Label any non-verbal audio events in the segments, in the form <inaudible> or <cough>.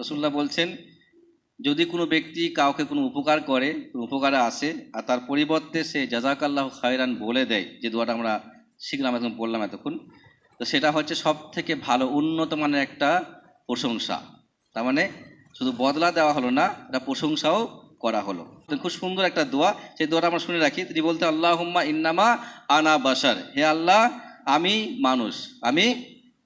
রসুল্লাহ বলছেন, যদি কোনো ব্যক্তি কাউকে কোনো উপকার করে, কোনো উপকারে আসে, আর তার পরিবর্তে সে জাজাকাল্লাহ খায়রান বলে দেয়, যে দোয়াটা আমরা শিখলাম এখন বললাম এতক্ষণ, তো সেটা হচ্ছে সব থেকে ভালো উন্নত মানের একটা প্রশংসা। তার মানে শুধু বদলা দেওয়া হলো না, এটা প্রশংসাও করা হলো। খুব সুন্দর একটা দোয়া। সেই দোয়াটা আমরা শুনে রাখি। তিনি বলতে আল্লাহ হুম্মা ইন্নামা আনা বাসার হে আল্লাহ, আমি মানুষ আমি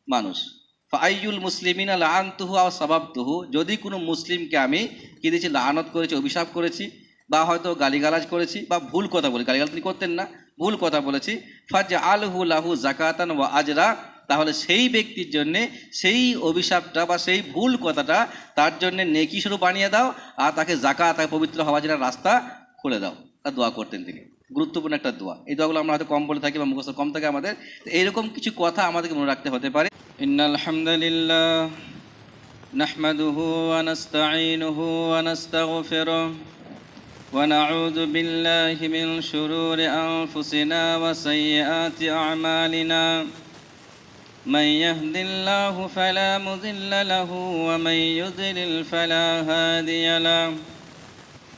মানুষ। ফাইয়ুল মুসলিমিন লানতুহু আও সাবাবতুহু। যদি কোনো মুসলিমকে আমি কি দিয়েছি লানত করেছি, অভিশাপ করেছি, বা হয়তো গালিগালাজ করেছি, বা ভুল কথা বলি গালিগালাজ তিনি করতেন না, ভুল কথা বলেছি ফাজ আলহু লাহু জাকাতান ওয়া আজরা, তাহলে সেই ব্যক্তির জন্য সেই অভিশাপটা বা সেই ভুল কথাটা তার জন্য নেকি শুরু বানিয়ে দাও, আর তাকে জাকাত পবিত্র হওয়ার জন্য রাস্তা খুলে দাও। তা দোয়া করতেন তিনি। গুরুত্বপূর্ণ একটা দোয়া এই দোয়াগুলো আমরা হয়তো কম বলে থাকি বা মুখস্থ কম থাকে আমাদের তো এইরকম কিছু কথা আমাদেরকে মনে রাখতে হতে পারে إن الحمد لله نحمده ونستعينه ونستغفره ونعوذ بالله من شرور أنفسنا وسيئات أعمالنا من يهد الله فلا مضل له ومن يضلل فلا هادي له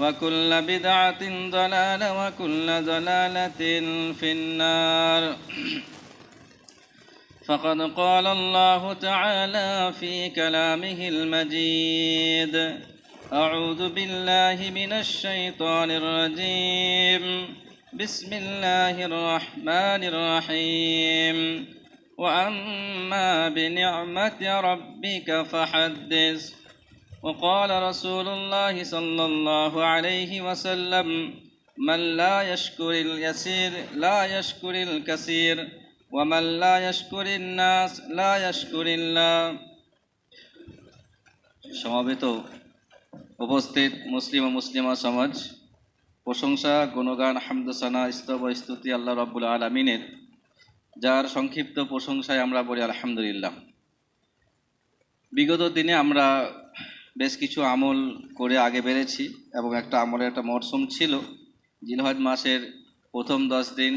وكل بدعة ضلالة وكل ضلالة في النار. <clears throat> فقد قال الله تعالى في كلامه المجيد أعوذ بالله من الشيطان الرجيم. بسم الله الرحمن الرحيم. وأما بنعمة ربك فحدث. وقال رسول الله صلى الله عليه وسلم من لا يشكر اليسير لا يشكر الكثير ومن لا يشكر الناس لا يشكر الله সমাবেত উপস্থিত মুসলিম ও মুসলিমা সমাজ প্রশংসা গুণগান হামদসানা স্তব ও স্তুতি আল্লাহ রব্বুল আলমিনের যার সংক্ষিপ্ত প্রশংসায় আমরা বলি আলহামদুলিল্লাহ বিগত দিনে আমরা বেশ কিছু আমল করে আগে বেড়েছি এবং একটা আমলের একটা মরশুম ছিল, জিলহজ মাসের প্রথম দশ দিন।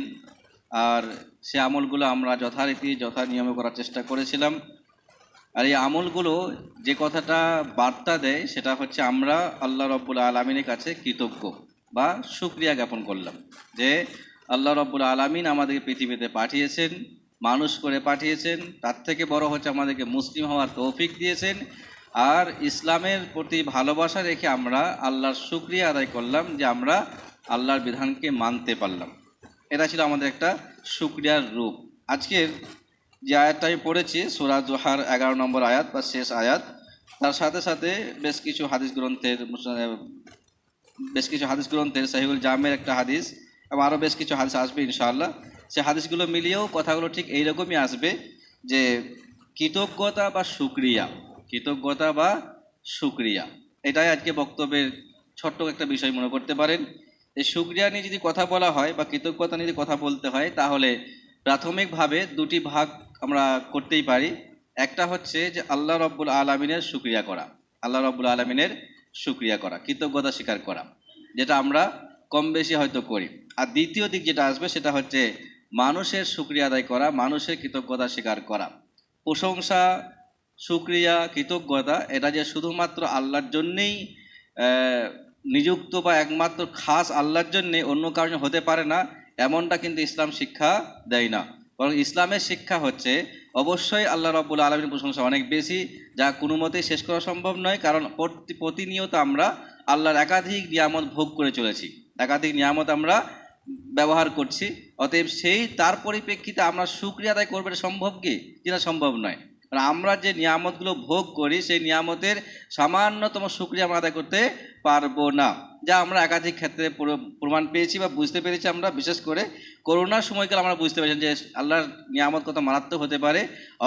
আর সে আমলগুলো আমরা যথারীতি, যথা নিয়মে করার চেষ্টা করেছিলাম। আর এই আমলগুলো যে কথাটা বার্তা দেয়, সেটা হচ্ছে আমরা আল্লাহ রব্বুল আলমিনের কাছে কৃতজ্ঞ বা সুক্রিয়া জ্ঞাপন করলাম যে আল্লাহ রব্বুল আলমিন আমাদেরকে পৃথিবীতে পাঠিয়েছেন, মানুষ করে পাঠিয়েছেন, তার থেকে বড় হচ্ছে আমাদেরকে মুসলিম হওয়ার তৌফিক দিয়েছেন আর ইসলামের প্রতি ভালোবাসা রেখে আমরা আল্লাহর সুক্রিয়া আদায় করলাম যে আমরা আল্লাহর বিধানকে মানতে পারলাম। এটা ছিল আমাদের একটা সুক্রিয়ার রূপ। আজকের যে আয়াতটা আমি পড়েছি, সুরা জোহার এগারো নম্বর আয়াত বা শেষ আয়াত, তার সাথে সাথে বেশ কিছু হাদিস গ্রন্থের বেশ কিছু হাদিস গ্রন্থের সাহিউল জামের একটা হাদিস এবং আরও বেশ কিছু হাদিস আসবে ইনশাআল্লাহ। সে হাদিসগুলো মিলিয়েও কথাগুলো ঠিক এইরকমই আসবে যে কৃতজ্ঞতা বা সুক্রিয়া কৃতজ্ঞতা বা সুক্রিয়া এটাই আজকে বক্তব্যের ছোট্ট একটা বিষয় মনে করতে পারেন। এই সুক্রিয়া নিয়ে যদি কথা বলা হয় বা কৃতজ্ঞতা নিয়ে যদি কথা বলতে হয়, তাহলে প্রাথমিকভাবে দুটি ভাগ আমরা করতেই পারি। একটা হচ্ছে যে আল্লাহ রব্বুল আলমিনের সুক্রিয়া করা। আল্লাহ রব্বুল আলমিনের সুক্রিয়া করা, কৃতজ্ঞতা স্বীকার করা, যেটা আমরা কম বেশি হয়তো করি। আর দ্বিতীয় দিক যেটা আসবে সেটা হচ্ছে মানুষের সুক্রিয়া আদায় করা, মানুষের কৃতজ্ঞতা স্বীকার করা। প্রশংসা সুক্রিয়া, কৃতজ্ঞতা, এটা যে শুধুমাত্র আল্লাহর জন্যেই নিযুক্ত বা একমাত্র খাস আল্লাহর জন্যে অন্য কারণে হতে পারে না, এমনটা কিন্তু ইসলাম শিক্ষা দেয় না। বরং ইসলামের শিক্ষা হচ্ছে, অবশ্যই আল্লাহ রব্বুল আলমীর প্রশংসা অনেক বেশি, যা কোনো মতেই শেষ করা সম্ভব নয়, কারণ প্রতি- প্রতিনিয়ত আমরা আল্লাহর একাধিক নিয়ামত ভোগ করে চলেছি। একাধিক নিয়ামত আমরা ব্যবহার করছি, অতএব সেই, তার পরিপ্রেক্ষিতে আমরা সুক্রিয়া আদায় করব সম্ভব কি? যেটা সম্ভব নয়। মানে আমরা যে নিয়ামতগুলো ভোগ করি, সেই নিয়ামতের সামান্যতম সুক্রিয়া আমরা আদায় করতে পারব না। যা আমরা একাধিক ক্ষেত্রে প্রমাণ পেয়েছি বা বুঝতে পেরেছি আমরা, বিশেষ করে করোনার সময়কাল আমরা বুঝতে পেরেছি যে আল্লাহর নিয়ামত কত মারাত্মক হতে পারে,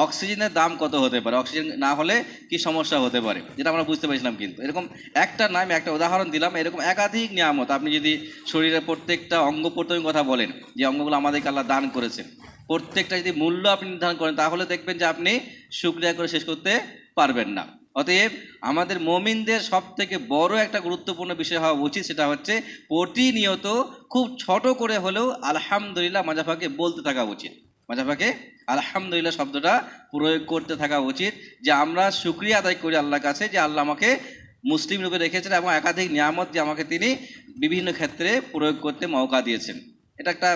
অক্সিজেনের দাম কত হতে পারে, অক্সিজেন না হলে কি সমস্যা হতে পারে, যেটা আমরা বুঝতে পেরেছিলাম কিন্তু। এরকম একটা নাম, একটা উদাহরণ দিলাম, এরকম একাধিক নিয়ামত। আপনি যদি শরীরের প্রত্যেকটা অঙ্গ প্রত্যঙ্গের কথা বলেন, যে অঙ্গগুলো আমাদেরকে আল্লাহ দান করেছেন, প্রত্যেকটা যদি মূল্য আপনি নির্ধারণ করেন, তাহলে দেখবেন যে আপনি সুক্রিয়া করে শেষ করতে পারবেন না। অতএব আমাদের মমিনদের সব থেকে বড় একটা গুরুত্বপূর্ণ বিষয় হওয়া উচিত, সেটা হচ্ছে প্রতিনিয়ত খুব ছোট করে হলেও আলহামদুলিল্লাহ মাজাফাকে বলতে থাকা উচিত। মাজাফাকে আলহামদুলিল্লাহ শব্দটা প্রয়োগ করতে থাকা উচিত যে আমরা শুক্রিয়া আদায় করি আল্লাহর কাছে যে আল্লাহ আমাকে মুসলিম রূপে রেখেছেন এবং একাধিক নিয়ামত যে আমাকে তিনি বিভিন্ন ক্ষেত্রে প্রয়োগ করতে মৌকা দিয়েছেন। এটা একটা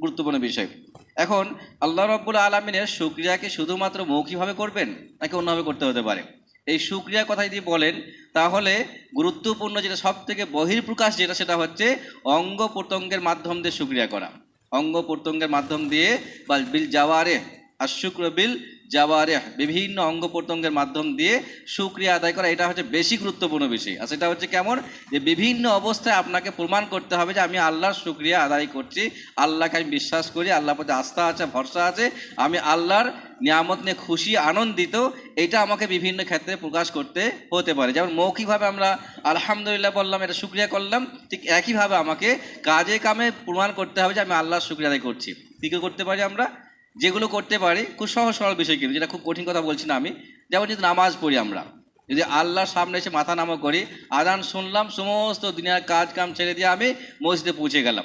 গুরুত্বপূর্ণ বিষয়। এখন আল্লাহ রব্বুল আলমিনের সুক্রিয়াকে শুধুমাত্র মৌখিকভাবে করবেন নাকি অন্যভাবে করতে হতে পারে? এই সুক্রিয়ার কথা যদি বলেন, তাহলে গুরুত্বপূর্ণ যেটা সব থেকে বহির্প্রকাশ যেটা, সেটা হচ্ছে অঙ্গ প্রত্যঙ্গের মাধ্যম দিয়ে সুক্রিয়া করা। অঙ্গ প্রত্যঙ্গের মাধ্যম দিয়ে বা বিল জাওয়ারে আর শুক্র বিল জাওয়ারে, বিভিন্ন অঙ্গ প্রত্যঙ্গের মাধ্যম দিয়ে সুক্রিয়া আদায় করা, এটা হচ্ছে বেশি গুরুত্বপূর্ণ বিষয়। আর সেটা হচ্ছে কেমন? যে বিভিন্ন অবস্থায় আপনাকে প্রমাণ করতে হবে যে আমি আল্লাহর সুক্রিয়া আদায় করছি, আল্লাহকে আমি বিশ্বাস করি, আল্লাহর প্রতি আস্থা আছে, ভরসা আছে, আমি আল্লাহর নিয়ামত নিয়ে খুশি, আনন্দিত, এটা আমাকে বিভিন্ন ক্ষেত্রে প্রকাশ করতে হতে পারে। যেমন মৌখিকভাবে আমরা আলহামদুলিল্লাহ বললাম, এটা শুক্রিয়া করলাম, ঠিক একইভাবে আমাকে কাজে কামে প্রমাণ করতে হবে যে আমি আল্লাহর শুক্রিয়া আদায় করছি। কী করে করতে পারি আমরা? যেগুলো করতে পারি, খুব সহজ সরল বিষয় কিন্তু, যেটা খুব কঠিন কথা বলছি না আমি। যেমন যদি নামাজ পড়ি আমরা, যদি আল্লাহর সামনে এসে মাথা নামা করি আদান শুনলাম, সমস্ত দুনিয়ার কাজ কাম ছেড়ে দিয়ে আমি মসজিদে পৌঁছে গেলাম।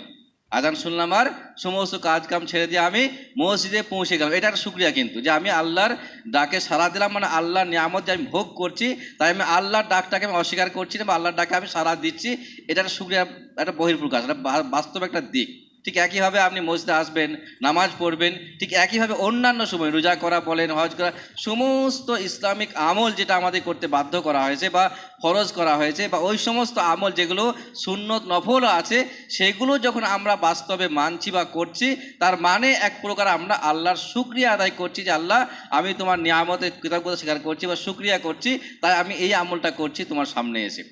আদান শুনলাম আর সমস্ত কাজ কাম ছেড়ে দিয়ে আমি মসজিদে পৌঁছে গেলাম। এটা একটা শুক্রিয়া কিন্তু যে আমি আল্লাহর ডাকে সারা দিলাম মানে আল্লাহর নিয়ামত যে আমি ভোগ করছি, তাই আমি আল্লাহর ডাকটাকে আমি অস্বীকার করছি না বা আল্লাহর ডাকে আমি সারা দিচ্ছি এটা একটা শুক্রিয়া, একটা বহির্প্রকাশ, এটা বাস্তব একটা দিক। ঠিক একইভাবে আপনি মসজিদে আসবেন, নামাজ পড়বেন, ঠিক একইভাবে অন্যান্য সময় রোজা করা বলেন, হজ করা, সমস্ত ইসলামিক আমল যেটা আমাদের করতে বাধ্য করা হয়েছে বা ফরজ করা হয়েছে বা ওই সমস্ত আমল যেগুলো সুন্নত নফল আছে, সেগুলো যখন আমরা বাস্তবে মানছি বা করছি, তার মানে এক প্রকার আমরা আল্লাহর শুক্রিয়া আদায় করছি যে আল্লাহ, আমি তোমার নিয়ামতের কৃতজ্ঞতা স্বীকার করছি বা শুক্রিয়া করছি, তাই আমি এই আমলটা করছি তোমার সামনে এসে।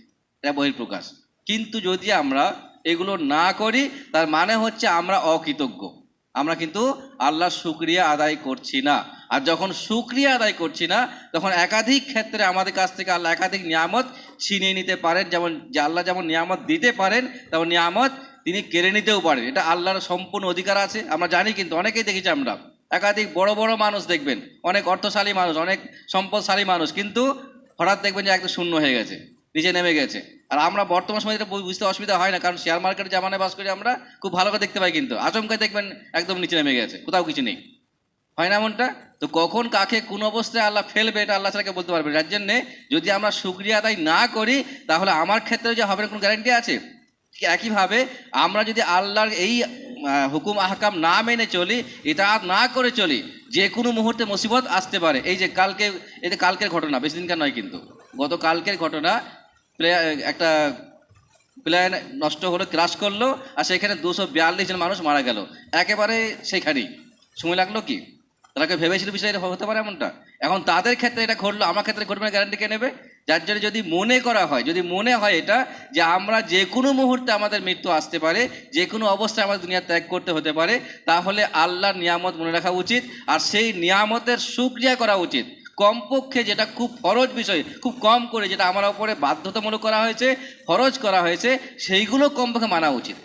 এটা বহির্প্রকাশ কিন্তু যদি আমরা এগুলো না করি, তার মানে হচ্ছে আমরা অকৃতজ্ঞ। আমরা কিন্তু আল্লাহর শুক্রিয়া আদায় করছি না। আর যখন শুক্রিয়া আদায় করছি না, তখন একাধিক ক্ষেত্রে আমাদের কাছ থেকে আল্লাহ একাধিক নিয়ামত ছিনিয়ে নিতে পারেন। যেমন আল্লাহ যেমন নিয়ামত দিতে পারেন, তেমন নিয়ামত তিনি কেড়ে নিতেও পারেন। এটা আল্লাহর সম্পূর্ণ অধিকার আছে। আমরা জানি কিন্তু, অনেকেই দেখেছি আমরা। একাধিক বড় বড় মানুষ দেখবেন, অনেক অর্থশালী মানুষ, অনেক সম্পদশালী মানুষ, কিন্তু হঠাৎ দেখবেন যে একদম শূন্য হয়ে গেছে। নিচে নেমে গেছে। আর আমরা বর্তমান সময় এটা বুঝতে অসুবিধা হয় না, কারণ শেয়ার মার্কেটে জামানায় বাস করি আমরা খুব ভালো করে দেখতে পাই কিন্তু। আচমকায় দেখবেন একদম নিচে নেমে গেছে, কোথাও কিছু নেই। হয় না এমনটা? তো কখন কাকে কোন অবস্থায় আল্লাহ ফেলবে এটা আল্লাহ ছাড়াকে বলতে পারবে যার জন্যে যদি আমরা শুক্রিয়া আদায় না করি, তাহলে আমার ক্ষেত্রে যে হবে কোনো গ্যারান্টি আছে? একইভাবে আমরা যদি আল্লাহর এই হুকুম, আহকাম না মেনে চলি এটা না করে চলি, যে কোনো মুহূর্তে মুসিবত আসতে পারে। এই যে কালকে, এই যে কালকের ঘটনা, বেশি দিনকার নয় কিন্তু গত কালকের ঘটনা প্লে- একটা প্লেন নষ্ট হলো ক্রাশ করল, আর সেখানে দুশো বিয়াল্লিশ জন মানুষ মারা গেল। একেবারে সেখানেই। সময় লাগল কি? তারা ভেবেছিল বিষয়টা হতে পারে এমনটা? এখন তাদের ক্ষেত্রে এটা ঘটলো, আমার ক্ষেত্রে ঘটবে না গ্যারান্টি কে নেবে? যার জন্য যদি মনে করা হয়, যদি মনে হয় এটা, যে আমরা যে কোনো মুহূর্তে আমাদের মৃত্যু আসতে পারে, যে কোনো অবস্থায় আমাদের দুনিয়া ত্যাগ করতে হতে পারে, তাহলে আল্লাহর নিয়ামত মনে রাখা উচিত, আর সেই নিয়ামতের সুক্রিয়া করা উচিত। কমপক্ষে যেটা খুব ফরজ বিষয়, খুব কম করে যেটা আমার ওপরে বাধ্যতামূলক করা হয়েছে, ফরজ করা হয়েছে, সেইগুলো কমপক্ষে মানা উচিত।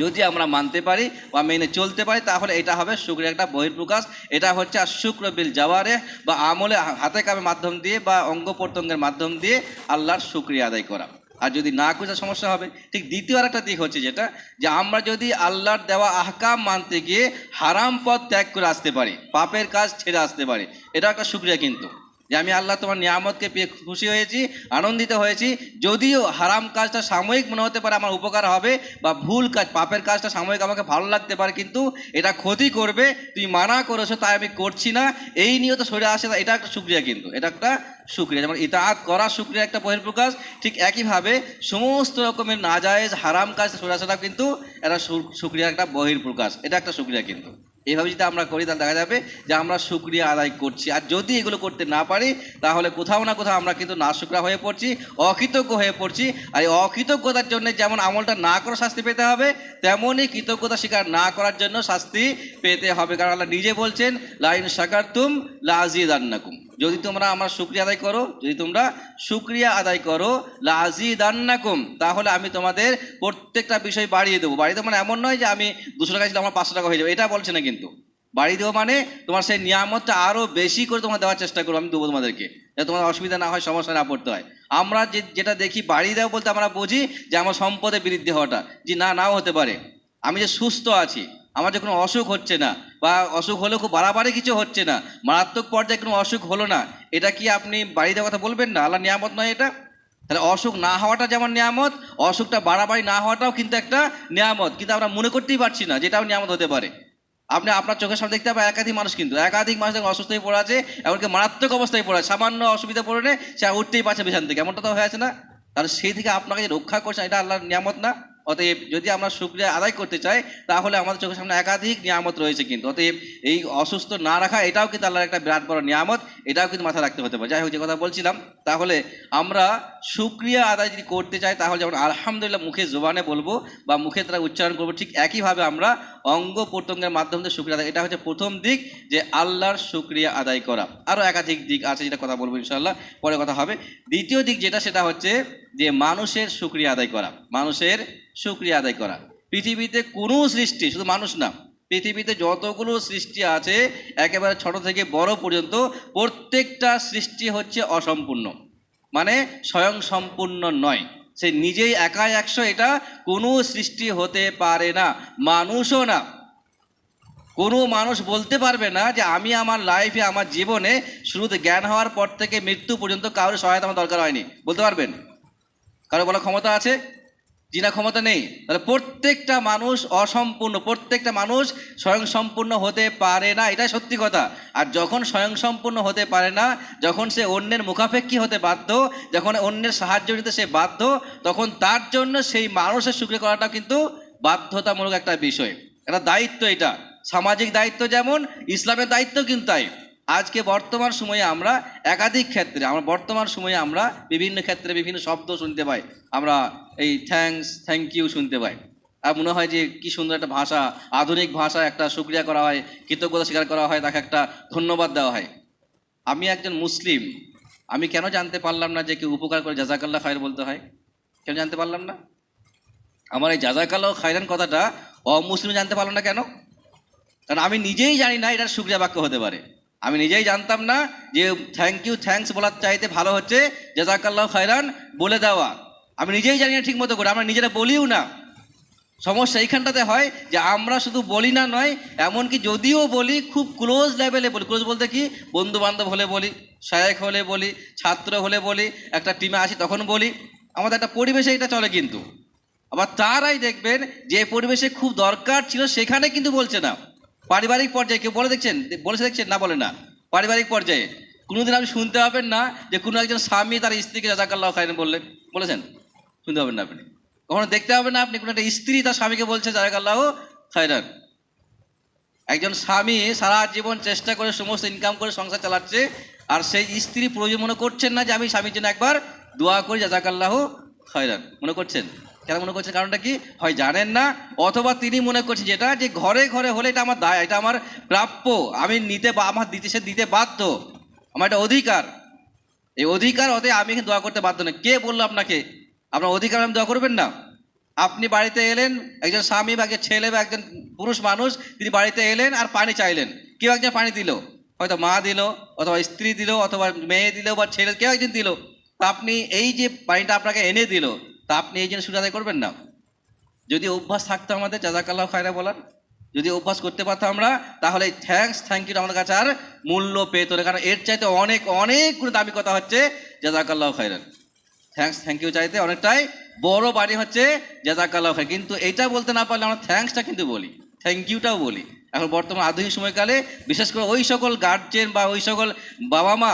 যদি আমরা মানতে পারি বা মেনে চলতে পারি, তাহলে এটা হবে শুক্রের একটা বহির্প্রকাশ এটা হচ্ছে আর শুক্র বিল জাওয়ারে বা আমলে হাতে কামের মাধ্যম দিয়ে বা অঙ্গ প্রত্যঙ্গের মাধ্যম দিয়ে আল্লাহর শুক্রিয়া আদায় করা। আর যদি না করে সমস্যা হবে, ঠিক দ্বিতীয় আর একটা দিক হচ্ছে যেটা, যে আমরা যদি আল্লাহর দেওয়া আহকাম মানতে গিয়ে হারাম পথ ত্যাগ করে আসতে পারি, পাপের কাজ ছেড়ে আসতে পারি, এটা একটা সুক্রিয়া কিন্তু। যে আমি আল্লাহ তোমার নিয়ামতকে পেয়ে খুশি হয়েছি, আনন্দিত হয়েছি। যদিও হারাম কাজটা সাময়িক মনে হতে পারে আমার উপকার হবে বা ভুল কাজ, পাপের কাজটা সাময়িক আমাকে ভালো লাগতে পারে, কিন্তু এটা ক্ষতি করবে, তুমি মানা করেছ তাই আমি করছি না। এই নিয়ে তো সরে আসে এটা একটা সুক্রিয়া কিন্তু, এটা একটা সুক্রিয়া যেমন ইতাহাত করা সুক্রিয়া একটা বহির্প্রকাশ ঠিক একইভাবে সমস্ত রকমের নাজায়েজ হারাম কাজ সরে আসাটা কিন্তু এটা সুক্রিয়ার একটা বহির্প্রকাশ এটা একটা সুক্রিয়া কিন্তু। এইভাবে যদি আমরা করি, তাহলে দেখা যাবে যে আমরা শুক্রিয়া আদায় করছি। আর যদি এগুলো করতে না পারি, তাহলে কোথাও না কোথাও আমরা কিন্তু না শুক্রা হয়ে পড়ছি, অকৃতজ্ঞ হয়ে পড়ছি। আর এই অকৃতজ্ঞতার জন্য যেমন আমলটা না করে শাস্তি পেতে হবে তেমনই কৃতজ্ঞতা স্বীকার না করার জন্য শাস্তি পেতে হবে। কারণ আল্লাহ নিজে বলছেন, লাইন সাকারতুম লাজিদ আন্নাকুম যদি তোমরা আমার শুক্রিয়া আদায় করো, যদি তোমরা শুক্রিয়া আদায় করো লাজিদ আন্নাকুম তাহলে আমি তোমাদের প্রত্যেকটা বিষয় বাড়িয়ে দেবো। বাড়িয়ে দেবো মানে এমন নয় যে আমি দুশো টাকা ছিল আমার পাঁচশো টাকা হয়ে যাবে। এটা বলছে না কিন্তু। বাড়ি দেবো মানে তোমার সেই নিয়ামতটা আরও বেশি করে তোমার দেওয়ার চেষ্টা করব আমি দেবো তোমাদেরকে, যাতে তোমার অসুবিধা না হয়, সমস্যা না পড়তে হয়। আমরা যে যেটা দেখি বাড়ি দেওয়া বলতে আমরা বুঝি যে আমার সম্পদে বৃদ্ধি হওয়াটা, যে না, নাও হতে পারে। আমি যে সুস্থ আছি, আমার যে কোনো অসুখ হচ্ছে না, বা অসুখ হলেও খুব বাড়াবাড়ি কিছু হচ্ছে না, মারাত্মক পর্যায়ে কোনো অসুখ হলো না, এটা কি আপনি বাড়ি দেওয়ার কথা বলবেন না? আল্লাহ নিয়ামত নয় এটা? তাহলে অসুখ না হওয়াটা যেমন নিয়ামত, অসুখটা বাড়াবাড়ি না হওয়াটাও কিন্তু একটা নিয়ামত, কিন্তু আমরা মনে করতেই পারছি না যেটাও নিয়ামত হতে পারে। আপনি আপনার চোখের সামনে দেখতে পাবেন একাধিক মানুষ কিন্তু, একাধিক মানুষ দেখুন অসুস্থ হয়ে পড়ে আছে, এমনকি মারাত্মক অবস্থায় পড়ে আছে, সামান্য অসুবিধা পড়ে সে উঠতেই পারছে বিছান থেকে। এমনটা তো হয়ে আছে না? তাহলে সেই থেকে আপনাকে যে রক্ষা করছেন এটা আল্লাহর নিয়ামত না? অতএব যদি আমরা শুক্রিয়া আদায় করতে চাই, তাহলে আমাদের চোখের সামনে একাধিক নিয়ামত রয়েছে কিন্তু। অতএব এই অসুস্থ না রাখা, এটাও কিন্তু আল্লাহর একটা বিরাট বড় নিয়ামত, এটাও কিন্তু মাথায় রাখতে হতে পারে। যাই হোক, যে কথা বলছিলাম, তাহলে আমরা শুক্রিয়া আদায় যদি করতে চাই, তাহলে যেমন আলহামদুলিল্লাহ মুখে জোবানে বলব বা মুখে তারা উচ্চারণ করব, ঠিক একইভাবে আমরা অঙ্গ প্রত্যঙ্গের মাধ্যমে শুক্রিয়া আদায় এটা হচ্ছে প্রথম দিক যে আল্লাহর শুক্রিয়া আদায় করা। আরও একাধিক দিক আছে যেটা কথা বলব ইনশাল্লাহ পরে কথা হবে। দ্বিতীয় দিক যেটা, সেটা হচ্ছে যে মানুষের শুক্রিয়া আদায় করা। মানুষের শুক্রিয়া আদায় করা। পৃথিবীতে কোনো সৃষ্টি, শুধু মানুষ না, পৃথিবীতে যতগুলো সৃষ্টি আছে, একেবারে ছোট থেকে বড় পর্যন্ত প্রত্যেকটা সৃষ্টি হচ্ছে অসম্পূর্ণ। মানে স্বয়ং সম্পূর্ণ নয়। সে নিজেই একাই একশো, এটা কোনো সৃষ্টি হতে পারে না, মানুষও না। কোনো মানুষ বলতে পারবে না যে আমি আমার লাইফে আমার জীবনে শুরুতে জ্ঞান হওয়ার পর থেকে মৃত্যু পর্যন্ত কারোর সহায়তা আমার দরকার হয়নি। বলতে পারবেন? কারও বলার ক্ষমতা আছে? জিনা ক্ষমতা নেই। তাহলে প্রত্যেকটা মানুষ অসম্পূর্ণ, প্রত্যেকটা মানুষ স্বয়ং সম্পূর্ণ হতে পারে না, এটাই সত্যি কথা। আর যখন স্বয়ং সম্পূর্ণ হতে পারে না, যখন সে অন্যের মুখাপেক্ষী হতে বাধ্য, যখন অন্যের সাহায্য নিতে সে বাধ্য, তখন তার জন্য সেই মানুষের সুখী করাটা কিন্তু বাধ্যতামূলক একটা বিষয়। একটা দায়িত্ব এটা। সামাজিক দায়িত্ব যেমন, ইসলামের দায়িত্ব কিন্তু তাই। আজকে বর্তমান সময়ে আমরা একাধিক ক্ষেত্রে, আমরা বর্তমান সময়ে আমরা বিভিন্ন ক্ষেত্রে বিভিন্ন শব্দ শুনতে পাই। আমরা এই থ্যাংকস থ্যাংক ইউ শুনতে পাই। আর মনে হয় যে কি সুন্দর একটা ভাষা, আধুনিক ভাষা একটা সুক্রিয়া করা হয়, কৃতজ্ঞতা স্বীকার করা হয়, তাকে একটা ধন্যবাদ দেওয়া হয়। আমি একজন মুসলিম, আমি কেন জানতে পারলাম না যে কেউ উপকার করে জাজাকাল্লাহ খায়ের বলতে হয়? কেন জানতে পারলাম না? আমার এই জাজাকাল্লাহ খায়রান কথাটা অমুসলিম জানতে পারলাম না কেন? কারণ আমি নিজেই জানি না এটার সুক্রিয়া বাক্য হতে পারে। আমি নিজেই জানতাম না যে থ্যাংক ইউ থ্যাঙ্কস বলার চাইতে ভালো হচ্ছে, জাজাকাল্লাহ খায়রান বলে দেওয়া। আমি নিজেই জানি না ঠিক মতো করে, আমরা নিজেরা বলিও না। সমস্যা এইখানটাতে হয় যে আমরা শুধু বলি না নয়, এমনকি যদিও বলি, খুব ক্লোজ লেভেলে বলি। ক্লোজ বলতে কি? বন্ধু বান্ধব হলে বলি শায়েক হলে বলি, ছাত্র হলে বলি, একটা টিমে আসি তখন বলি। আমাদের একটা পরিবেশে এটা চলে কিন্তু। আবার তারাই দেখবেন যে পরিবেশে খুব দরকার ছিল, সেখানে কিন্তু বলছে না। পারিবারিক পর্যায়ে কেউ বলে দেখছেন? বলেছে দেখছেন? না বলে না। পারিবারিক পর্যায়ে। কোনোদিন আপনি শুনতে পাবেন না যে কোনো একজন স্বামী তার স্ত্রীকে জাজাকাল্লাহ খাইন বললেন। বলেছেন? শুনতে পাবেন না আপনি। কখনো দেখতে হবে না আপনি কোনো একটা স্ত্রী তার স্বামীকে বলছে জাজাকাল্লাহ খাইরান একজন স্বামী সারা জীবন চেষ্টা করে সমস্ত ইনকাম করে সংসার চালাচ্ছে আর সেই স্ত্রী প্রয়োজন মনে করছেন না যে আমি স্বামীর জন্য একবার দোয়া করি জাজাকাল্লাহ খয়রান। মনে করছেন? কেন মনে করছেন? কারণটা কি? হয় জানেন না? অথবা তিনি মনে করছেন যেটা, যে ঘরে ঘরে হলে এটা আমার দায়, এটা আমার প্রাপ্য। আমি নিতে বা, আমার দিতে, সে দিতে বাধ্য। আমার এটা অধিকার। এই অধিকার হতে আমি এখানে দোয়া করতে বাধ্য না কে বলল আপনাকে? আপনার অধিকার আমি দোয়া করবেন না? আপনি বাড়িতে এলেন, একজন স্বামী বা একজন ছেলে বা একজন পুরুষ মানুষ, তিনি বাড়িতে এলেন আর পানি চাইলেন। কেউ একজন পানি দিল। হয়তো মা দিল, অথবা স্ত্রী দিল, অথবা মেয়ে দিল বা ছেলে, কেউ একজন দিল। তা আপনি এই যে পানিটা আপনাকে এনে দিল তা আপনি এই জন্য সুযোগ আদায় করবেন না। যদি অভ্যাস থাকতো আমাদের জাজাকাল্লাহ খায়রা বলার, যদি অভ্যাস করতে পারতাম আমরা, তাহলে থ্যাঙ্কস থ্যাংক ইউ আমাদের কাছে আর মূল্য পেত না। কারণ এর চাইতে অনেক অনেকগুলো দামি কথা হচ্ছে জাজাকাল্লাহ খায়রান। থ্যাঙ্কস থ্যাংক ইউ চাইতে অনেকটাই বড় বাড়ি হচ্ছে জাজাকাল্লাহ খায় কিন্তু এটা বলতে না পারলে আমরা থ্যাঙ্কসটা কিন্তু বলি থ্যাংক ইউটাও বলি। এখন বর্তমান আধুনিক সময়কালে বিশেষ করে ওই সকল গার্জেন বা ওই সকল বাবা মা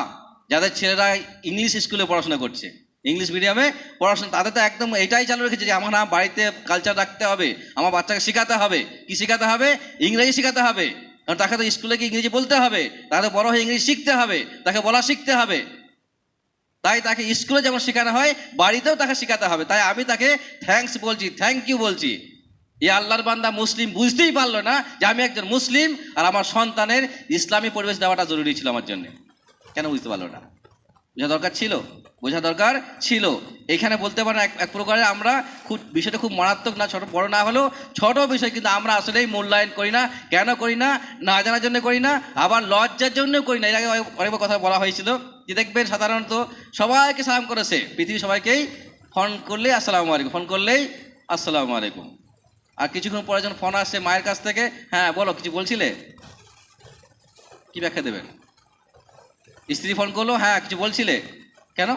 যাদের ছেলেরা ইংলিশ স্কুলে পড়াশোনা করছে ইংলিশ মিডিয়ামে পড়াশোনা তাদের তো একদম এটাই চালু রেখেছে যে আমার বাড়িতে কালচার রাখতে হবে, আমার বাচ্চাকে শেখাতে হবে। কি শেখাতে হবে? ইংরেজি শেখাতে হবে। কারণ তাকে তো স্কুলে গিয়ে ইংরেজি বলতে হবে। তাকে বড় হয়ে ইংরেজি শিখতে হবে। তাকে বলা শিখতে হবে। তাই তাকে স্কুলে যেমন শেখানো হয়, বাড়িতেও তাকে শেখাতে হবে। তাই আমি তাকে থ্যাঙ্কস বলছি থ্যাংক ইউ বলছি। এই আল্লাহর বান্দা মুসলিম বুঝতেই পারল না যে আমি একজন মুসলিম আর আমার সন্তানের ইসলামী পরিবেশ দেওয়াটা জরুরি ছিল আমার জন্য। কেন বুঝতে পারল না? বোঝা দরকার ছিল? বোঝা দরকার ছিল। এখানে বলতে পারেন এক এক প্রকারে আমরা খুব বিষয়টা খুব মারাত্মক না, ছোট বড় না হলেও ছোট বিষয়, কিন্তু আমরা আসলেই মূল্যায়ন করি না, কেন করি না না জানার জন্য করি না, আবার লজ্জার জন্য করি না। এর আগে অনেক- কথা বলা হয়েছিল। যে দেখবেন সাধারণত সবাইকে সালাম করেছে। পৃথিবীর সবাইকেই ফোন করলেই আসসালামু আলাইকুম, ফোন করলেই আসসালামু আলাইকুম। আর কিছুক্ষণ পরে যখন ফোন আসছে মায়ের কাছ থেকে হ্যাঁ বলো, কিছু বলছিলে? কি ব্যাখ্যা দেবেন? স্ত্রী ফোন করল হ্যাঁ কিছু বলছিলে? কেন?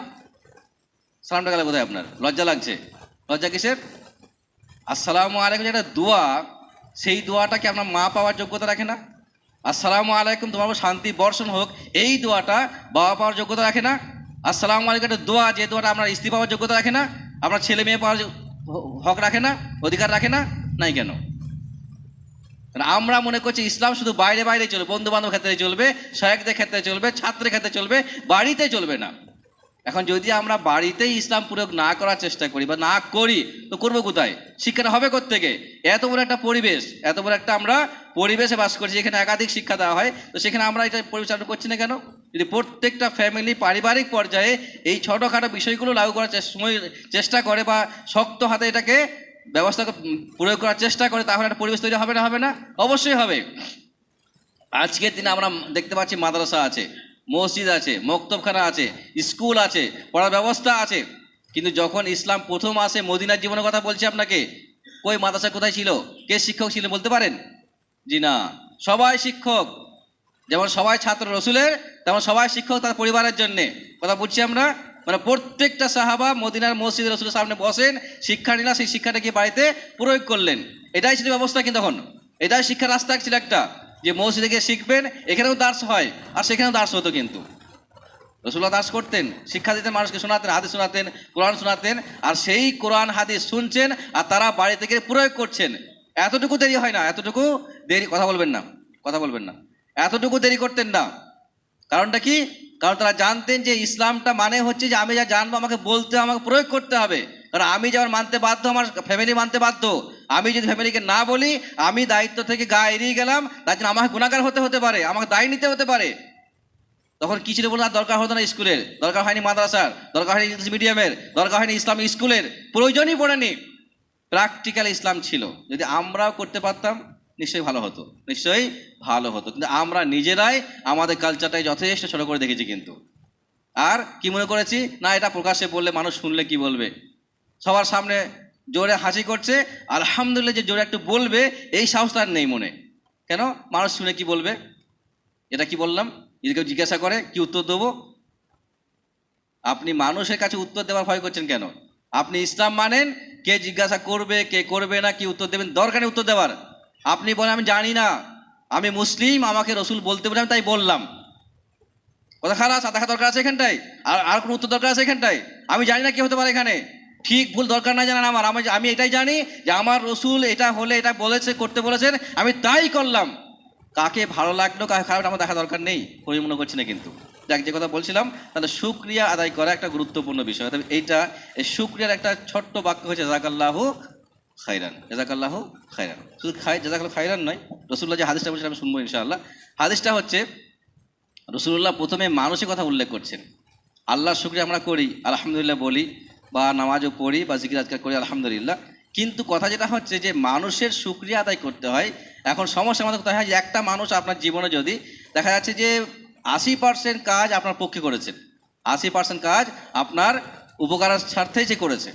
সালামটা গেলে বোধহয় আপনার? লজ্জা লাগছে। লজ্জা কিসের? আসসালামু আলাইকুম, যেটা দোয়া, সেই দোয়াটা কি আপনার মা পাওয়ার যোগ্যতা রাখে না? আসসালামু আলাইকুম, তোমার শান্তি বর্ষণ হোক, এই দোয়াটা বাবা পাওয়ার যোগ্যতা রাখে না? আসসালামু আলাইকুম, একটা দোয়া, যে দোয়াটা আপনার স্ত্রী পাওয়ার যোগ্যতা রাখে না? আপনার ছেলে মেয়ে পাওয়ার হক রাখে না? অধিকার রাখে না? নাই কেন? আমরা মনে করছি ইসলাম শুধু বাইরে বাইরে চলবে বন্ধু বান্ধব ক্ষেত্রে চলবে, সহায়কদের ক্ষেত্রে চলবে, ছাত্রের ক্ষেত্রে চলবে, বাড়িতে চলবে না। এখন যদি আমরা বাড়িতেই ইসলাম প্রয়োগ না করার চেষ্টা করি বা না করি, তো করব কোথায়? শিক্ষাটা হবে থেকে এত বড় একটা পরিবেশ, এত বড় একটা আমরা পরিবেশে বাস করছি, যেখানে একাধিক শিক্ষা দেওয়া হয়, তো সেখানে আমরা এটা পরিচালনা করছি না কেন? যদি প্রত্যেকটা ফ্যামিলি পারিবারিক পর্যায়ে এই ছোটোখাটো বিষয়গুলো লাগু করার সময়, চেষ্টা করে বা শক্ত হাতে এটাকে ব্যবস্থা প্রয়োগ করার চেষ্টা করে, তাহলে একটা পরিবেশ তৈরি হবে না হবে না? অবশ্যই হবে। আজকের দিনে আমরা দেখতে পাচ্ছি মাদ্রাসা আছে। মসজিদ আছে, মক্তবখানা আছে, স্কুল আছে, পড়ার ব্যবস্থা আছে। কিন্তু যখন ইসলাম প্রথম আসে মদিনার জীবনের কথা বলছি আপনাকে ওই মাদ্রাসা কোথায় ছিল? কে শিক্ষক ছিল বলতে পারেন? জি না, সবাই শিক্ষক। যেমন সবাই ছাত্র রসুলের, তেমন সবাই শিক্ষক তার পরিবারের জন্যে। কথা বলছি আমরা? মানে প্রত্যেকটা সাহাবা মদিনার মসজিদ রসুলের সামনে বসেন, শিক্ষা নিলা, সেই শিক্ষাটা গিয়ে বাড়িতে প্রয়োগ করলেন। এটাই ছিল ব্যবস্থা কিন্তু তখন এটাই শিক্ষার রাস্তা ছিল একটা। যে মসজিদে গিয়ে শিখবেন, এখানেও দার্স হয়, আর সেখানেও দার্স হতো কিন্তু। রসুল্লাহ দাস করতেন, শিক্ষা দিতেন, মানুষকে শোনাতেন, হাদিস শোনাতেন, কোরআন শোনাতেন, আর সেই কোরআন, হাদিস শুনছেন, আর তারা বাড়ি থেকে প্রয়োগ করছেন। এতটুকু দেরি হয় না, এতটুকু দেরি, কথা বলবেন না, কথা বলবেন না। এতটুকু দেরি করতেন না। কারণটা কি? কারণ তারা জানতেন যে ইসলামটা মানে হচ্ছে যে আমি যা জানব, আমাকে বলতে, আমাকে প্রয়োগ করতে হবে। কারণ আমি যেমন মানতে বাধ্য, আমার ফ্যামিলি মানতে বাধ্য, আমি যদি ফ্যামিলিকে না বলি, আমি দায়িত্ব থেকে গা এড়িয়ে গেলাম, তার জন্য আমাকে গুণাগার হতে হতে পারে, আমাকে দায় নিতে হতে পারে। তখন কি ছিল বলে আর দরকার হতো না স্কুলের, দরকার হয়নি মাদ্রাসার, দরকার হয়নি ইংলিশ মিডিয়ামের, দরকার হয়নি ইসলাম স্কুলের, প্রয়োজনই পড়েনি। প্র্যাকটিক্যাল ইসলাম ছিল। যদি আমরাও করতে পারতাম, নিশ্চয়ই ভালো হতো, নিশ্চয়ই ভালো হতো। কিন্তু আমরা নিজেরাই আমাদের কালচারটাই যথেষ্ট ছোটো করে দেখেছি কিন্তু। আর কি মনে করেছি? না, এটা প্রকাশ্যে বললে মানুষ শুনলে কি বলবে? সবার সামনে জোরে হাসি করছে। আলহামদুলিল্লাহ যে জোরে একটু বলবে, এই সাহস তার নেই মনে। কেন? মানুষ শুনে কি বলবে? এটা কি বললাম? যদি কেউ জিজ্ঞাসা করে, কি উত্তর দেবো? আপনি মানুষের কাছে উত্তর দেওয়ার ভয় করছেন কেন? আপনি ইসলাম মানেন, কে জিজ্ঞাসা করবে, কে করবে না, কি উত্তর দেবেন? দরকারে উত্তর দেওয়ার। আপনি বলেন, আমি জানি না। আমি মুসলিম, আমাকে রসুল বলতে বলে আমি তাই বললাম। কথা খারাপ দেখা দরকার আছে এখানটায়? আর আর কোনো উত্তর দরকার আছে এখানটায়? আমি জানি না কি হতে পারে এখানে। ঠিক ভুল দরকার না জানান আমার। আমি আমি এটাই জানি যে আমার রসুল এটা হলে এটা বলেছে, করতে বলেছেন, আমি তাই করলাম। কাকে ভালো লাগল, কাকে খারাপ আমার দেখা দরকার নেই পরি মনে করছি না কিন্তু। যাক, যে কথা বলছিলাম, তাহলে সুক্রিয়া আদায় করা একটা গুরুত্বপূর্ণ বিষয়। তবে এইটা, এই সুক্রিয়ার একটা ছোট্ট বাক্য হচ্ছে জাকাল্লাহ খাইরান জাজাকাল্লাহ খাইরান শুধু খাই জাজাকাল্লাহ খাইরান নয় রসুল্লাহ যে হাদিসটা বলছেন আমি শুনব ইনশাআল্লাহ। হাদিসটা হচ্ছে রসুল্লাহ প্রথমে মানুষের কথা উল্লেখ করছেন। আল্লাহ শুক্রিয়া আমরা করি, আলহামদুলিল্লাহ বলি। বা নামাজও পড়ি বা জিকির আজকাল করি, আলহামদুলিল্লাহ। কিন্তু কথা যেটা হচ্ছে যে, মানুষের শুক্রিয়া আদায় করতে হয়। এখন সমস্যা আমাদের কোথায় হয় যে, একটা মানুষ আপনার জীবনে যদি দেখা যাচ্ছে যে, আশি পার্সেন্ট কাজ আপনার পক্ষে করেছেন। আশি পার্সেন্ট কাজ আপনার উপকারের স্বার্থেই সে করেছে।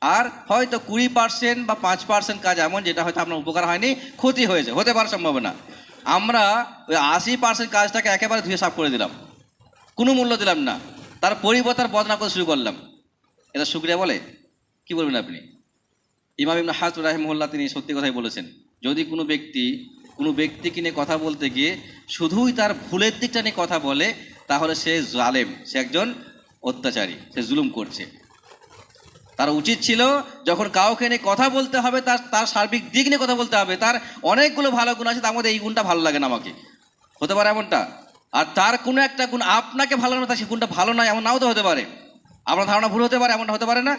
আর হয়তো কুড়ি পার্সেন্ট বা পাঁচ পার্সেন্ট কাজ এমন যেটা হয়তো আপনার উপকার হয়নি, ক্ষতি হয়েছে। হতে পারে সম্ভাবনা। আমরা ওই আশি পার্সেন্ট কাজটাকে একেবারে ধুয়ে সাফ করে দিলাম। কোনো মূল্য দিলাম না। তার পরিবর্তন বদনা করতে শুরু করলাম। এটা শুক্রিয়া বলে? কি বলবেন আপনি? ইমাম ইবনে হাজ রাহিমুল্লাহ তিনি সত্যি কথাই বলেছেন, যদি কোনো ব্যক্তি, কোনো ব্যক্তিকে নিয়ে কথা বলতে গিয়ে শুধুই তার ভুলের দিকটা নিয়ে কথা বলে, তাহলে সে জালেম, সে একজন অত্যাচারী, সে জুলুম করছে। তার উচিত ছিল যখন কাউকে নিয়ে কথা বলতে হবে, তার তার সার্বিক দিক নিয়ে কথা বলতে হবে, তার অনেকগুলো ভালো গুণ আছে, তার মধ্যে এই গুণটা ভালো লাগে না আমাকে। হতে পারে এমনটা? আর তার কোনো একটা গুণ আপনাকে ভালো না, তার সেই গুণটা ভালো নয়, এমন নাও তো হতে পারে। আপনার ধারণা ভুল হতে পারে, এমনটা হতে পারে না?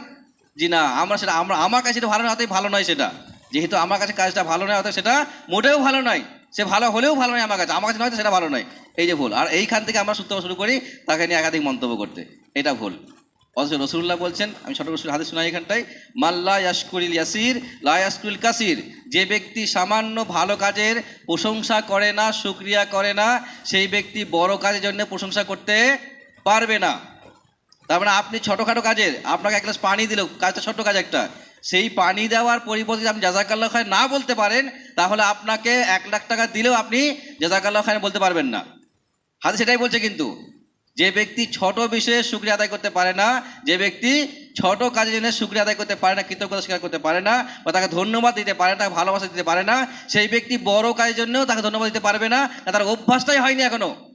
জি না, আমরা সেটা, আমরা, আমার কাছে সেটা ভালো নয় অতএব ভালো নয় সেটা। যেহেতু আমার কাছে কাজটা ভালো নয় অর্থাৎ সেটা মোটেও ভালো নয়। সে ভালো হলেও ভালো নয় আমার কাছে আমার কাছে নয়তো সেটা ভালো নয়। এই যে ভুল, আর এইখান থেকে আমরা সূত্র শুরু করি তাকে নিয়ে একাধিক মন্তব্য করতে। এটা ভুল। অথচ রসুল্লাহ বলছেন, আমি ছোট রসুল হাদিস শোনাই এখানটায় মাল্লা ইয়াসকুরিল ইয়াসির, লা ইয়াসকুরিল কাসির। যে ব্যক্তি সামান্য ভালো কাজের প্রশংসা করে না সুক্রিয়া করে না, সেই ব্যক্তি বড় কাজের জন্য প্রশংসা করতে পারবে না। তার মানে আপনি ছোটোখাটো কাজের, আপনাকে এক গ্লাস পানি দিল কাজটা ছোট্ট কাজ একটা। সেই পানি দেওয়ার পরিবর্তে আপনি জাজাকাল্লা খায় না বলতে পারেন, তাহলে আপনাকে এক লাখ টাকা দিলেও আপনি জাজাকাল্লা খায় বলতে পারবেন না। হাতে সেটাই বলছে কিন্তু, যে ব্যক্তি ছোট বিষয়ে শুক্রিয়া আদায় করতে পারে না, যে ব্যক্তি ছোট কাজের জন্য শুক্রিয়া আদায় করতে পারে না, কৃতজ্ঞতা স্বীকার করতে পারে না, বা তাকে ধন্যবাদ দিতে পারে না, তাকে ভালোবাসা দিতে পারে না, সেই ব্যক্তি বড় কাজের জন্যও তাকে ধন্যবাদ দিতে পারবে না তার অভ্যাসটাই হয়নি এখনও।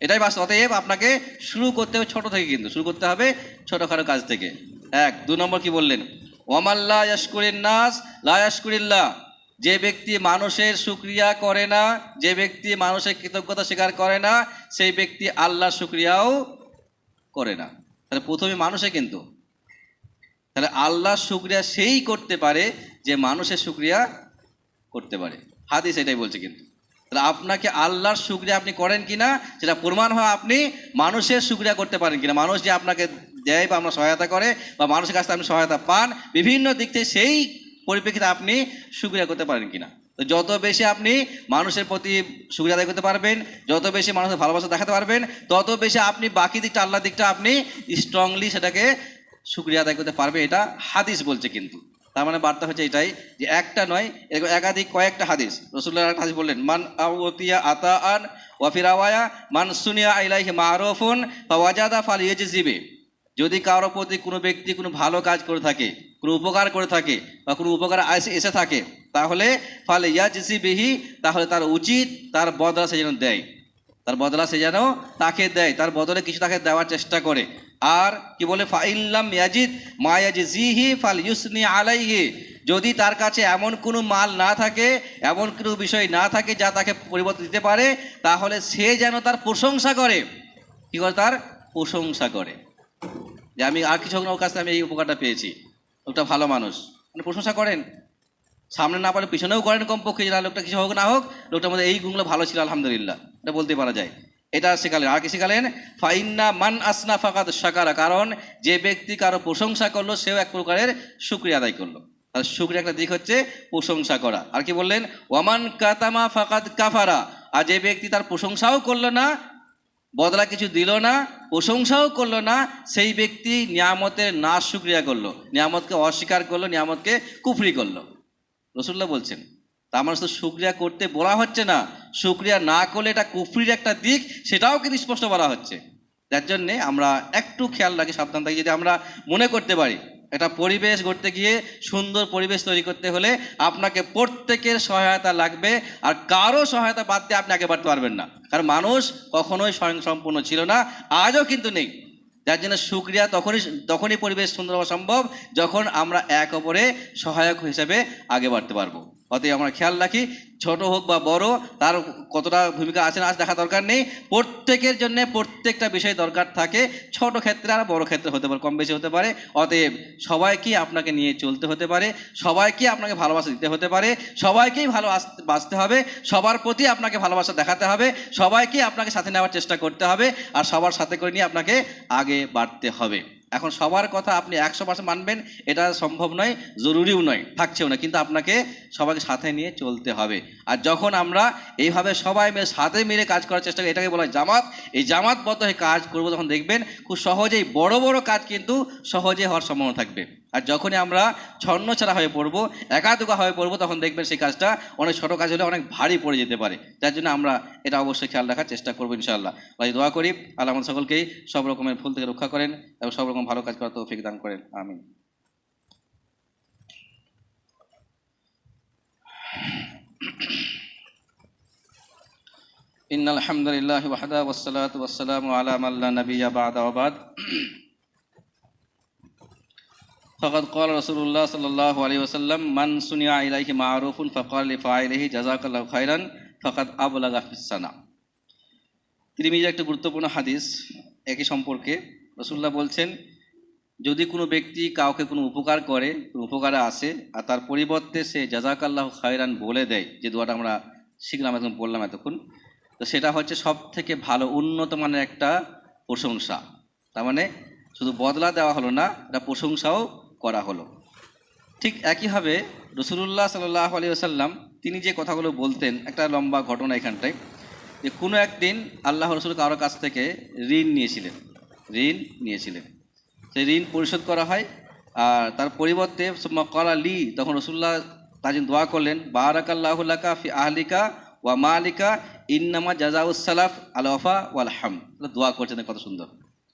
এটাই বাস্তব। অতএব আপনাকে শুরু করতে হবে ছোট থেকে কিন্তু। শুরু করতে হবে ছোটখাটো কাজ থেকে। এক, দু নম্বর কি বললেন? ওয়ামাল্লা ইয়াসকুরিন নাস, লা ইয়াসকুরিল্লাহ যে ব্যক্তি মানুষের শুক্রিয়া করে না, যে ব্যক্তি মানুষের কৃতজ্ঞতা স্বীকার করে না, সেই ব্যক্তি আল্লাহর শুক্রিয়াও করে না। তাহলে প্রথমে মানুষে কিন্তু। তাহলে আল্লাহর শুক্রিয়া সেই করতে পারে যে মানুষের শুক্রিয়া করতে পারে। হাদিস এটাই বলছে কিন্তু। তাহলে আপনাকে আল্লাহর শুক্রিয়া আপনি করেন কিনা, সেটা প্রমাণ হয় আপনি মানুষের শুক্রিয়া করতে পারেন কিনা। মানুষ যে আপনাকে দেয় বা আমরা সহায়তা করে বা মানুষের কাছ আপনি সহায়তা পান, বিভিন্ন দিক থেকে সেই পরিপ্রেক্ষিতে আপনি শুক্রিয়া করতে পারেন কিনা। তো যত বেশি আপনি মানুষের প্রতি সুবিধা আদায় করতে পারবেন, যত বেশি মানুষের ভালোবাসা দেখাতে পারবেন, তত বেশি আপনি বাকি দিকটা আল্লাহ দিকটা আপনি স্ট্রংলি সেটাকে শুক্রিয়া আদায় করতে পারবে এটা হাদিস বলছে কিন্তু। তার মানে বার্তা হচ্ছে এটাই যে একটা নয়, এরকম একাধিক কয়েকটা হাদিস। রসুল্লাহ একটা হাদিস বললেন, মান আউতিয়া আতা আন ওয়াফিরাওয়ায়া মান সুনিয়া আইলাইহি মারুফুন ফাওয়াজাদা ফাল ইয়েজিবে যদি কারোর প্রতি কোনো ব্যক্তি কোনো ভালো কাজ করে থাকে, কোনো উপকার করে থাকে বা কোনো উপকার এসে এসে থাকে, তাহলে ফালে ইয়াজিসি বিহি তাহলে তার উচিত তার বদলা সে যেন দেয়। তার বদলা সে যেন তাকে দেয়, তার বদলে কিছু তাকে দেওয়ার চেষ্টা করে। আর কি বলে, ফাইল্লাম ইয়াজিদ মায়াজিহি ফাল ইউসনি আলাইহি। যদি তার কাছে এমন কোনো মাল না থাকে, এমন কোনো বিষয় না থাকে যা তাকে পরিবর্তন দিতে পারে, তাহলে সে যেন তার প্রশংসা করে। কি করে তার? প্রশংসা করে। যে আমি আর কিছু ওর কাছে আমি এই উপকারটা পেয়েছি। লোকটা ভালো মানুষ। মানে প্রশংসা করেন। সামনে না পারলে পিছনেও করেন কমপক্ষে, যে না, লোকটা কিছু হোক না হোক, লোকটার মধ্যে এই গুণগুলো ভালো ছিল, আলহামদুলিল্লাহ। এটা বলতে পারা যায়। এটা শেখালেন। আর কি শেখালেন? ফাইন্না মান আসনা ফাকাত সাকারা কারণ যে ব্যক্তি কারও প্রশংসা করল, সেও এক প্রকারের শুক্রিয়া আদায় করল। তাহলে শুক্রিয়া একটা দিক হচ্ছে প্রশংসা করা। আর কি বললেন? ওয়ামান কাতামা ফাকাত কাফারা, আর যে ব্যক্তি তার প্রশংসাও করল না, বদলা কিছু দিল না, প্রশংসাও করল না, সেই ব্যক্তি নিয়ামতের না শুক্রিয়া করল। নিয়ামতকে অস্বীকার করল, নিয়ামতকে কুফরি করল। রসুল্লাহ বলছেন তার মানুষ তো শুক্রিয়া করতে বলা হচ্ছে না, শুক্রিয়া না করলে এটা কুফরির একটা দিক, সেটাও কিন্তু স্পষ্ট বলা হচ্ছে। যার জন্যে আমরা একটু খেয়াল রাখি, সাবধান থাকি যদি আমরা মনে করতে পারি। একটা পরিবেশ গড়তে গিয়ে সুন্দর পরিবেশ তৈরি করতে হলে আপনাকে প্রত্যেকের সহায়তা লাগবে, আর কারও সহায়তা বাদ দিয়ে আপনি আগে বাড়তে পারবেন না। কারণ মানুষ কখনোই স্বয়ং সম্পূর্ণ ছিল না, আজও কিন্তু নেই। যার জন্য সুক্রিয়া তখনই তখনই পরিবেশ সুন্দর হওয়া সম্ভব, যখন আমরা এক অপরে সহায়ক হিসেবে আগে বাড়তে পারব। অতএব আমরা খেয়াল রাখি, ছোট হোক বা বড়, তার কতটা ভূমিকা আছে না আছে দেখা দরকার নেই। প্রত্যেকের জন্য প্রত্যেকটা বিষয় দরকার থাকে। ছোট ক্ষেত্রে আর বড় ক্ষেত্রে হতে পারে, কম বেশি হতে পারে। অতএব সবাইকে আপনাকে নিয়ে চলতে হতে পারে। সবাইকে আপনাকে ভালোবাসা দিতে হতে পারে। সবাইকেই ভালো বাঁচতে হবে। সবার প্রতি আপনাকে ভালোবাসা দেখাতে হবে। সবাইকে আপনাকে সাথে নেওয়ার চেষ্টা করতে হবে। আর সবার সাথে করে নিয়ে আপনাকে আগে বাড়তে হবে। এখন সবার কথা আপনি একশো পার্সেন্ট মানবেন, এটা সম্ভব নয়, জরুরিও নয়, থাকছেও না, কিন্তু আপনাকে সবাইকে সাথে নিয়ে চলতে হবে। আর যখন আমরা এইভাবে সবাই মিলে সাথে মিলে কাজ করার চেষ্টা করি, এটাকে বলা হয় জামাত, এই জামাতবদ্ধ হয়ে কাজ করব, তখন দেখবেন খুব সহজেই বড় বড় কাজ কিন্তু সহজে হওয়ার সম্ভাবনা থাকবে। আর যখনই আমরা ছন্ন ছাড়া হয়ে পড়ব একাদুকা হয়ে পড়ব, তখন দেখবেন সেই কাজটা অনেক ছোটো কাজ হলে অনেক ভারী পড়ে যেতে পারে। যার জন্য আমরা এটা অবশ্যই খেয়াল রাখার চেষ্টা করব ইনশাআল্লাহ। ভাই দোয়া করি, আল্লাহ আমার সকলকেই সব রকমের ফুল থেকে রক্ষা করেন এবং সব রকম ভালো কাজ করার তৌফিক দান করেন। আমি ইন আলহামদুলিল্লাহ ওয়াহদা ওয়াসসালাতু ওয়াসসালামু আলা মাল্লা নবিয়্যা বা'দা ওয়া বা'দ। ফকত কল রসুল্লাহ সাল্লাহ আলী ওসাল্লাম মান সুনিয়া ইলাইহি মারুফুন ফকল ফাইলহি জাজাকাল্লাহ খাইরান ফকাত আবুল্লাহ গাফিসানা তিরমিজের একটা গুরুত্বপূর্ণ হাদিস একই সম্পর্কে রসুল্লাহ বলছেন, যদি কোনো ব্যক্তি কাউকে কোনো উপকার করে, কোনো উপকারে আসে আর তার পরিবর্তে সে জাজাকাল্লাহ খায়রান বলে দেয়, যে দোয়াটা আমরা শিখলাম এখন বললাম এতক্ষণ, তো সেটা হচ্ছে সব থেকে ভালো উন্নত মানের একটা প্রশংসা। তার মানে শুধু বদলা দেওয়া হলো না, এটা প্রশংসাও করা হলো। ঠিক একইভাবে রসুল্লাহ সাল্লাহ আলী আসাল্লাম তিনি যে কথাগুলো বলতেন, একটা লম্বা ঘটনা এখানটায়, যে কোনো একদিন আল্লাহ রসুল কারও কাছ থেকে ঋণ নিয়েছিলেন ঋণ নিয়েছিলেন। সেই ঋণ পরিশোধ করা হয়, আর তার পরিবর্তে করা লি, তখন রসুল্লাহ তাজিম দোয়া করলেন বারাকাল্লাহুল্লাকা ফি আহলিকা ওয়া মালিকা, ইন্নামা জাজাউসালাফ আলফা ওয়াল হাম দোয়া করছেন কত সুন্দর।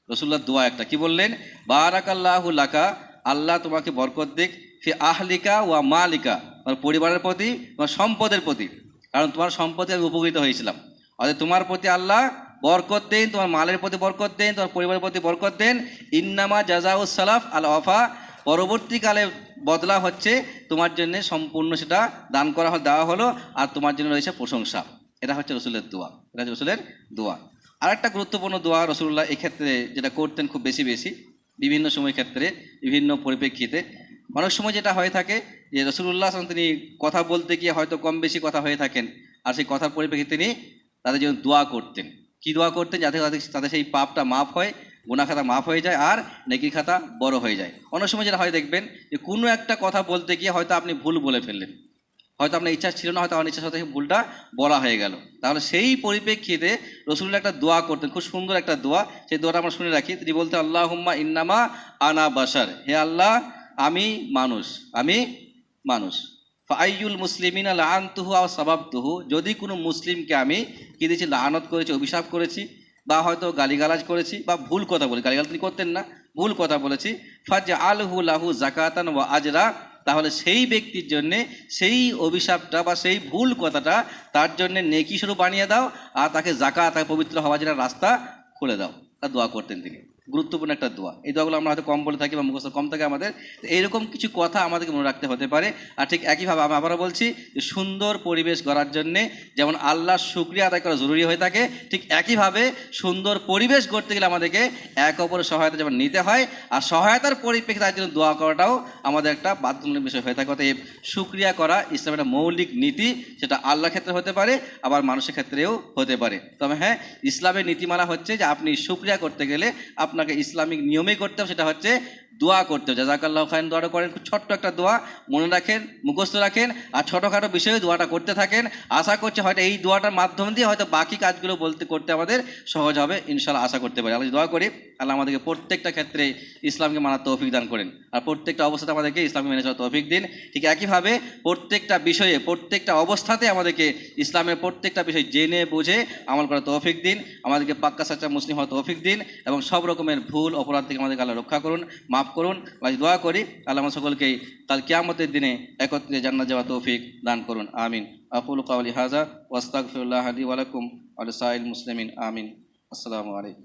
রসুল্লাহ দোয়া একটা কি বললেন? বারাকাল্লাহুল্লাকা আল্লাহ তোমাকে বরকত দিক। ফি আহলিকা ওয়া মালিকা, তোমার পরিবারের প্রতি, তোমার সম্পদের প্রতি। কারণ তোমার সম্পদে আমি উপকৃত হয়েছিলাম। অর্থাৎ তোমার প্রতি আল্লাহ বরকত দেন, তোমার মালের প্রতি বরকত দেন, তোমার পরিবারের প্রতি বরকত দেন। ইন্নামা জাজাউস সালাফ আল অফা পরবর্তীকালে বদলা হচ্ছে। তোমার জন্য সম্পূর্ণ সেটা দান করা দেওয়া হলো, আর তোমার জন্য রয়েছে প্রশংসা। এটা হচ্ছে রসুলের দোয়া। এটা হচ্ছে রসুলের দোয়া। আর একটা গুরুত্বপূর্ণ দোয়া রসুল্লাহ এক্ষেত্রে যেটা করতেন খুব বেশি বেশি। বিভিন্ন সময় ক্ষেত্রে, বিভিন্ন পরিপ্রেক্ষিতে। অনেক সময় যেটা হয়ে থাকে যে রসুল্লাহ আসলাম তিনি কথা বলতে গিয়ে হয়তো কম বেশি কথা হয়ে থাকেন আর সেই কথার পরিপ্রেক্ষিতে তিনি তাদের জন্য দোয়া করতেন। কি দোয়া করতেন? যাতে তাদের তাদের সেই পাপটা মাফ হয় গুনা খাতা মাফ হয়ে যায় আর নেকি খাতা বড় হয়ে যায়। অনেক সময় যেটা হয় দেখবেন যে কোনো একটা কথা বলতে গিয়ে হয়তো আপনি ভুল বলে ফেললেন। হয়তো আপনার ইচ্ছা ছিল না, হয়তো আমার ইচ্ছার সাথে ভুলটা বলা হয়ে গেল। তাহলে সেই পরিপ্রেক্ষিতে রসুল্লাহ একটা দোয়া করতেন, খুব সুন্দর একটা দোয়া। সেই দোয়াটা আমরা শুনে রাখি। তিনি বলতেন আল্লাহ হুম্মা ইন্নামা আনা বাসার হে আল্লাহ, আমি মানুষ আমি মানুষ। ফাইয়ুল মুসলিমিনা লাআনতুহু আও সাবাবতুহু। যদি কোনো মুসলিমকে আমি কি দিয়েছি, লানত করেছি, অভিশাপ করেছি, বা হয়তো গালিগালাজ করেছি, বা ভুল কথা বলি গালিগালাজ তিনি করতেন না, ভুল কথা বলেছি ফাজ আলহু লাহু জাকাতান ওয়া আজরা। তাহলে সেই ব্যক্তির জন্যে সেই অভিশাপটা বা সেই ভুল কথাটা তার জন্যে নেকি স্বরূপ বানিয়ে দাও আর তাকে জাকা তাকে পবিত্র হওয়ার জন্য রাস্তা খুলে দাও। তা দোয়া করতেন তিনি। গুরুত্বপূর্ণ একটা দোয়া। এই দোয়াগুলো আমরা হয়তো কম বলে থাকি বা মুখস্থ কম থাকে আমাদের। এইরকম কিছু কথা আমাদেরকে মনে রাখতে হতে পারে। আর ঠিক একইভাবে আমি আবারও বলছি যে সুন্দর পরিবেশ গড়ার জন্যে যেমন আল্লাহর শুক্রিয়া আদায় করা জরুরি হয়ে থাকে, ঠিক একইভাবে সুন্দর পরিবেশ গড়তে গেলে আমাদেরকে এক অপরের সহায়তা যেমন নিতে হয়, আর সহায়তার পরিপ্রেক্ষিতে তার জন্য দোয়া করাটাও আমাদের একটা বাধ্যমূলক বিষয় হয়ে থাকে। অতএব শুক্রিয়া করা ইসলামের একটা মৌলিক নীতি, সেটা আল্লাহ ক্ষেত্রে হতে পারে, আবার মানুষের ক্ষেত্রেও হতে পারে। তবে হ্যাঁ ইসলামের নীতিমালা হচ্ছে যে আপনি শুক্রিয়া করতে গেলে আপনাকে ইসলামিক নিয়মেই করতে হবে সেটা হচ্ছে দোয়া করতে হবে। জাজাকাল্লাহ খান দোয়াটা করেন ছোট্ট একটা দোয়া। মনে রাখেন, মুখস্থ রাখেন আর ছোটোখাটো বিষয়ে দোয়াটা করতে থাকেন। আশা করছি হয়তো এই দোয়াটার মাধ্যম দিয়ে হয়তো বাকি কাজগুলো বলতে, করতে আমাদের সহজ হবে। ইনশাল্লাহ আশা করতে পারি। আল্লাহ দোয়া করি, আল্লাহ আমাদেরকে প্রত্যেকটা ক্ষেত্রে ইসলামকে মানার তৌফিক দান করেন। আর প্রত্যেকটা অবস্থাতে আমাদেরকে ইসলামকে মেনে চলার তৌফিক দিন। ঠিক একইভাবে প্রত্যেকটা বিষয়ে, প্রত্যেকটা অবস্থাতে আমাদেরকে ইসলামের প্রত্যেকটা বিষয় জেনে, বুঝে আমল করার তৌফিক দিন। আমাদেরকে পাক্কা সাচ্চা মুসলিম হওয়ার তৌফিক দিন এবং সব রকমের ভুল, অপরাধ থেকে আমাদেরকে আল্লাহ রক্ষা করুন। মাফ করুন আজ দোয়া করি, আল্লাহ সকলকে কাল কিয়ামতের দিনে একত্রে জান্নাত যাওয়া তৌফিক দান করুন, আমিন। আকুল কাউলি হাজা ওয়াস্তাগফিরুল্লাহ আলী ওয়ালাকুম আল সাইল মুসলিমিন, আমিন। আসসালামু আলাইকুম।